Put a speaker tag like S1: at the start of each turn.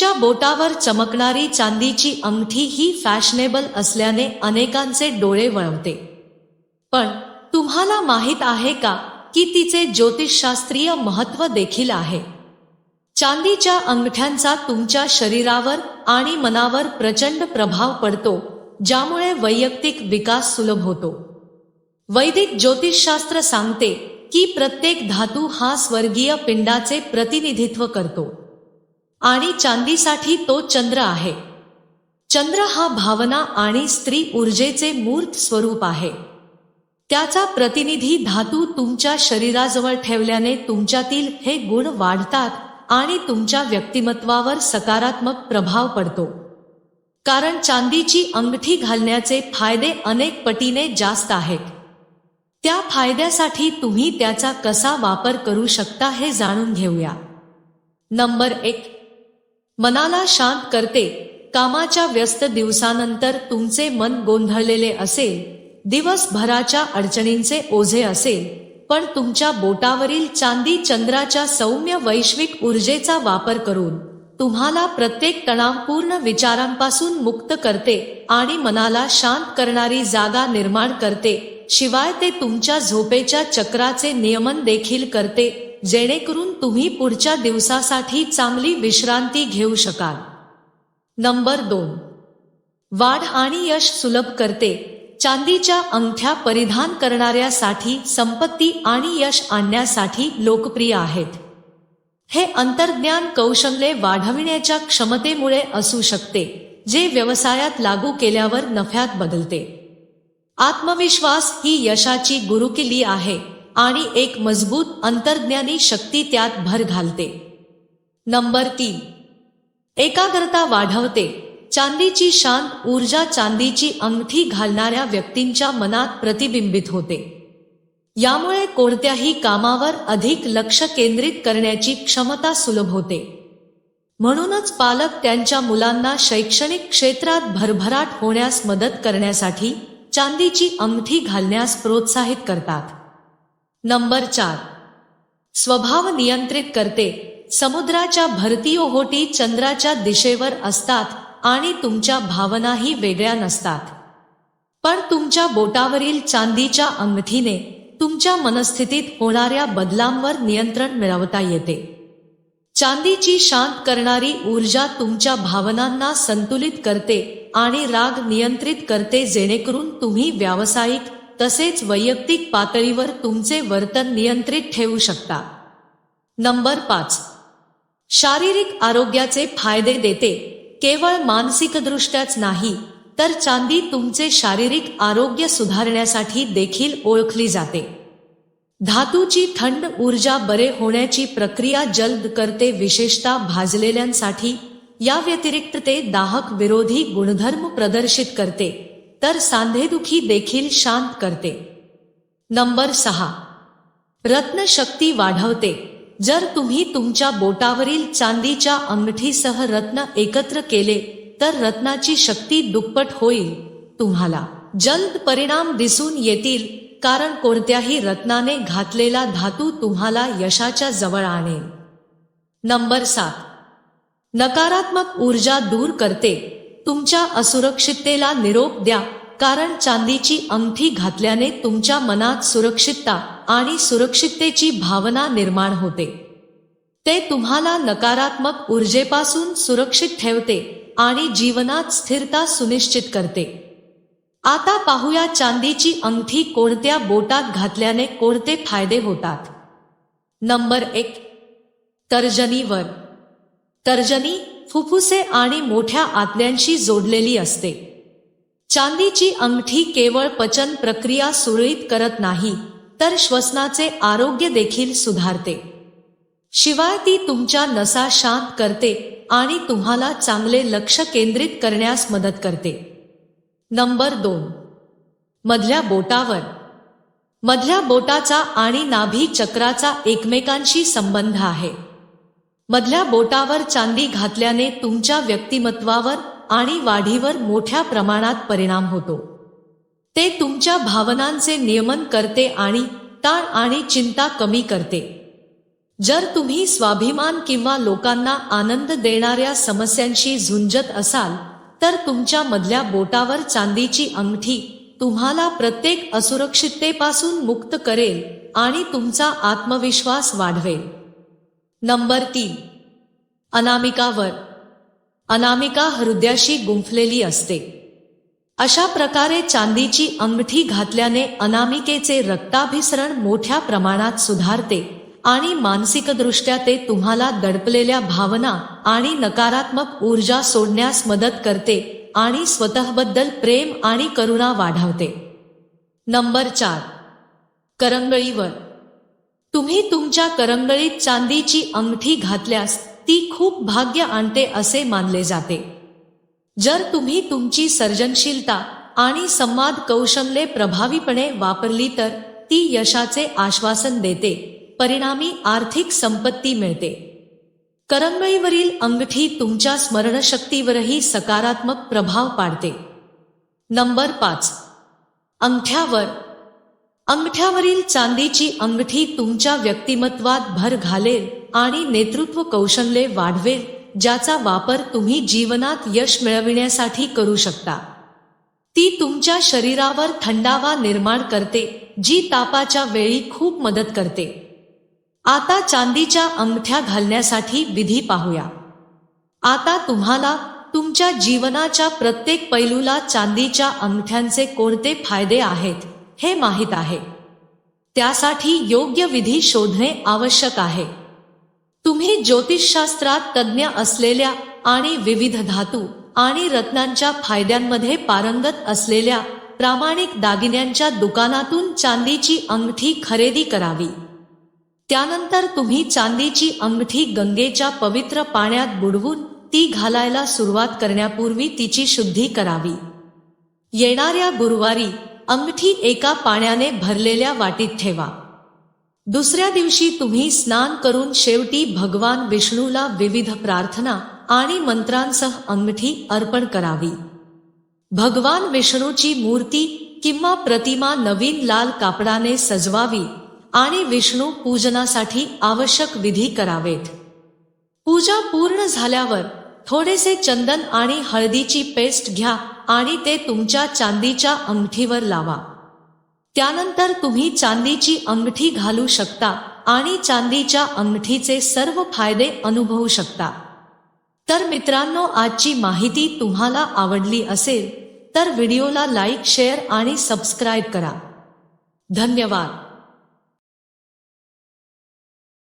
S1: तुमच्या बोटावर चमकणारी चांदीची अंगठी ही फॅशनेबल असल्याने अनेकांचे डोळे वळवते. पण तुम्हाला माहीत आहे का की तिचे ज्योतिषशास्त्रीय महत्त्व देखील आहे? चांदीच्या अंगठ्यांचा तुमच्या शरीरावर आणि मनावर प्रचंड प्रभाव पडतो ज्यामुळे वैयक्तिक विकास सुलभ होतो. वैदिक ज्योतिषशास्त्र सांगते की प्रत्येक धातू हा स्वर्गीय पिंडाचे प्रतिनिधित्व करतो. आणि चांदीसाठी तो चंद्र आहे. चंद्र हा भावना आणि स्त्री ऊर्जेचे मूर्त स्वरूप आहे. त्याचा प्रतिनिधी धातू तुमच्या शरीराजवळ ठेवल्याने तुमच्यातील हे गुण वाढतात आणि तुमच्या व्यक्तिमत्वावर सकारात्मक प्रभाव पडतो. कारण चांदीची अंगठी घालण्याचे फायदे अनेक पटीने जास्त आहेत. त्या फायद्यासाठी तुम्ही त्याचा कसा वापर करू शकता हे जाणून घेऊया. नंबर एक. मनाला शांत करते. कामाच्या व्यस्त दिवसानंतर तुमचे मन गोंधळलेले असेल. दिवसभराच्या अडचणींचे ओझे असेल. पण तुमच्या बोटावरील चांदी चंद्राच्या सौम्य वैश्विक ऊर्जेचा वापर करून तुम्हाला प्रत्येक तणावपूर्ण विचारांपासून मुक्त करते आणि मनाला शांत करणारी जागा निर्माण करते. शिवाय ते तुमच्या झोपेच्या चक्राचे नियमन देखील करते. जेणेकरून तुम्ही पुढच्या दिवसासाठी चांगली विश्रांती घेऊ शकाल. नंबर दोन. वाढ आणि यश सुलभ करते. चांदीच्या अंगठ्या परिधान करणाऱ्यासाठी संपत्ती आणि यश आणण्यासाठी लोकप्रिय आहेत. हे अंतर्ज्ञान कौशल्ये वाढविण्याच्या क्षमतेमुळे असू शकते जे व्यवसायात लागू केल्यावर नफ्यात बदलते. आत्मविश्वास ही यशाची गुरुकिल्ली आहे. आणि एक मजबूत अंतर्ज्ञानी शक्ती त्यात भर घालते. नंबर तीन. एकाग्रता वाढवते. चांदीची शांत ऊर्जा चांदीची अंगठी घालणाऱ्या व्यक्तींच्या मनात प्रतिबिंबित होते. यामुळे कोणत्याही कामावर अधिक लक्ष केंद्रित करण्याची क्षमता सुलभ होते. म्हणूनच पालक त्यांच्या मुलांना शैक्षणिक क्षेत्रात भरभराट होण्यास मदत करण्यासाठी चांदीची अंगठी घालण्यास प्रोत्साहित करतात. नंबर चार. स्वभाव नियंत्रित करते. समुद्राच्या भरतीओहोटी चंद्राच्या दिशेवर असतात आणि तुमच्या भावनाही वेगळ्या नसतात. पण तुमच्या बोटावरील चांदीच्या अंगठीने तुमच्या मनस्थितीत होणाऱ्या बदलांवर नियंत्रण मिळवता येते. चांदीची शांत करणारी ऊर्जा तुमच्या भावनांना संतुलित करते आणि राग नियंत्रित करते जेणेकरून तुम्ही व्यावसायिक तसेच वैयक्तिक पातळीवर तुमचे वर्तन नियंत्रित ठेवू शकता. नंबर पाच. शारीरिक आरोग्याचे फायदे देते. केवळ मानसिकदृष्ट्याच नाही तर चांदी तुमचे शारीरिक आरोग्य सुधारण्यासाठी देखील ओळखली जाते. धातूची थंड ऊर्जा बरे होण्याची प्रक्रिया जलद करते विशेषतः भाजलेल्यांसाठी. या व्यतिरिक्त ते दाहक विरोधी गुणधर्म प्रदर्शित करते. तर सांधेदुखी देखील शांत करते. नंबर सहा. रत्नशक्ती वाढवते. जर तुम्ही तुमच्या बोटावरील चांदीच्या अंगठीसह रत्न एकत्र केले तर रत्नाची शक्ती दुप्पट होईल. तुम्हाला जलद परिणाम दिसून येतील कारण कोणत्याही रत्नाने घातलेला धातू तुम्हाला यशाच्या जवळ आणेल. नंबर सात. नकारात्मक ऊर्जा दूर करते. तुमच्या असुरक्षिततेला निरोप द्या कारण चांदीची अंगठी घातल्याने तुमच्या मनात सुरक्षितता आणि सुरक्षिततेची भावना निर्माण होते. ते तुम्हाला नकारात्मक ऊर्जेपासून सुरक्षित ठेवते आणि जीवनात स्थिरता सुनिश्चित करते. आता पाहूया चांदीची अंगठी कोणत्या बोटात घातल्याने कोणते फायदे होतात. नंबर एक. तर्जनीवर. तर्जनी फुफ्फुसे आणि मोठ्या आतड्यांशी जोडलेली असते. चांदीची अंगठी केवळ पचन प्रक्रिया सुरळीत करत नाही तर श्वसनाचे आरोग्य देखील सुधारते. शिवाय ती तुमच्या नसा शांत करते आणि तुम्हाला चांगले लक्ष केंद्रित करण्यास मदत करते. नंबर दोन. मधल्या बोटावर. मधल्या बोटाचा आणि नाभी चक्राचा एकमेकांशी संबंध आहे. मधल्या बोटावर चांदी घातल्याने तुमच्या व्यक्तिमत्वावर आणि वाढीवर मोठ्या प्रमाणात परिणाम होतो. ते तुमच्या भावनांचे नियमन करते आणि ताण आणि चिंता कमी करते. जर तुम्ही स्वाभिमान किंवा लोकांना आनंद देणाऱ्या समस्यांशी झुंजत असाल तर तुमच्या मधल्या बोटावर चांदीची अंगठी तुम्हाला प्रत्येक असुरक्षिततेपासून मुक्त करेल आणि तुमचा आत्मविश्वास वाढवेल. नंबर तीन. अनामिकावर. अनामिका हृदयाशी गुंफलेली असते. अशा प्रकारे चांदीची अंगठी घातल्याने अनामिकेचे रक्ताभिसरण मोठ्या प्रमाणात सुधारते आणि मानसिकदृष्ट्या ते तुम्हाला दडपलेल्या भावना आणि नकारात्मक ऊर्जा सोडण्यास मदत करते आणि स्वतःबद्दल प्रेम आणि करुणा वाढवते. नंबर चार. करंगळीवर. तुम्ही तुमच्या करंगळीत चांदीची अंगठी घातल्यास ती खूप भाग्य आणते असे मानले जाते. जर तुम्ही तुमची सर्जनशीलता आणि संवाद कौशल्ये प्रभावीपणे वापरली तर ती यशाचे आश्वासन देते परिणामी आर्थिक संपत्ती मिळते. करंगळीवरील अंगठी तुमच्या स्मरणशक्तीवरही सकारात्मक प्रभाव पाडते. नंबर पाच. अंगठ्यावर अंगठ्यावरील चांदीची अंगठी तुमच्या व्यक्तिमत्वात भर घालेल आणि नेतृत्व कौशल्ये वाढवेल ज्याचा वापर तुम्ही जीवनात यश मिळविण्यासाठी करू शकता. ती तुमच्या शरीरावर थंडावा निर्माण करते जी तापाच्या वेळी खूप मदत करते. आता चांदीच्या अंगठ्या घालण्यासाठी विधी पाहूया. आता तुम्हाला तुमच्या जीवनाच्या प्रत्येक पैलूला चांदीच्या अंगठ्यांचे कोणते फायदे आहेत? हे माहीत आहे. त्यासाठी योग्य विधी शोधणे आवश्यक आहे. तुम्ही ज्योतिषशास्त्रात तज्ज्ञ असलेल्या आणि विविध धातू आणि रत्नांच्या फायद्यांमध्ये पारंगत असलेल्या प्रामाणिक दागिन्यांच्या दुकानातून चांदीची अंगठी खरेदी करावी. त्यानंतर तुम्ही चांदीची अंगठी गंगेच्या पवित्र पाण्यात बुडवून ती घालायला सुरुवात करण्यापूर्वी तिची शुद्धी करावी. येणाऱ्या गुरुवारी अंगठी एका पाण्याने भरलेल्या वाटीत ठेवा. दुसऱ्या दिवशी तुम्ही स्नान करून शेवटी भगवान विष्णूला विविध प्रार्थना आणि मंत्रांसह अंगठी अर्पण करावी. भगवान विष्णूची मूर्ती किंवा प्रतिमा नवीन लाल कापडाने सजवावी आणि विष्णू पूजनासाठी आवश्यक विधी करावेत. पूजा पूर्ण झाल्यावर थोडेसे चंदन आणि हळदीची पेस्ट घ्या आणि ते तुमच्या चांदीच्या अंगठीवर लावा. त्यानंतर तुम्ही चांदीची अंगठी घालू शकता आणि चांदीच्या अंगठीचे सर्व फायदे अनुभवू शकता. तर मित्रांनो आजची माहिती तुम्हाला आवडली असेल तर व्हिडिओला लाईक शेअर आणि सबस्क्राईब करा. धन्यवाद.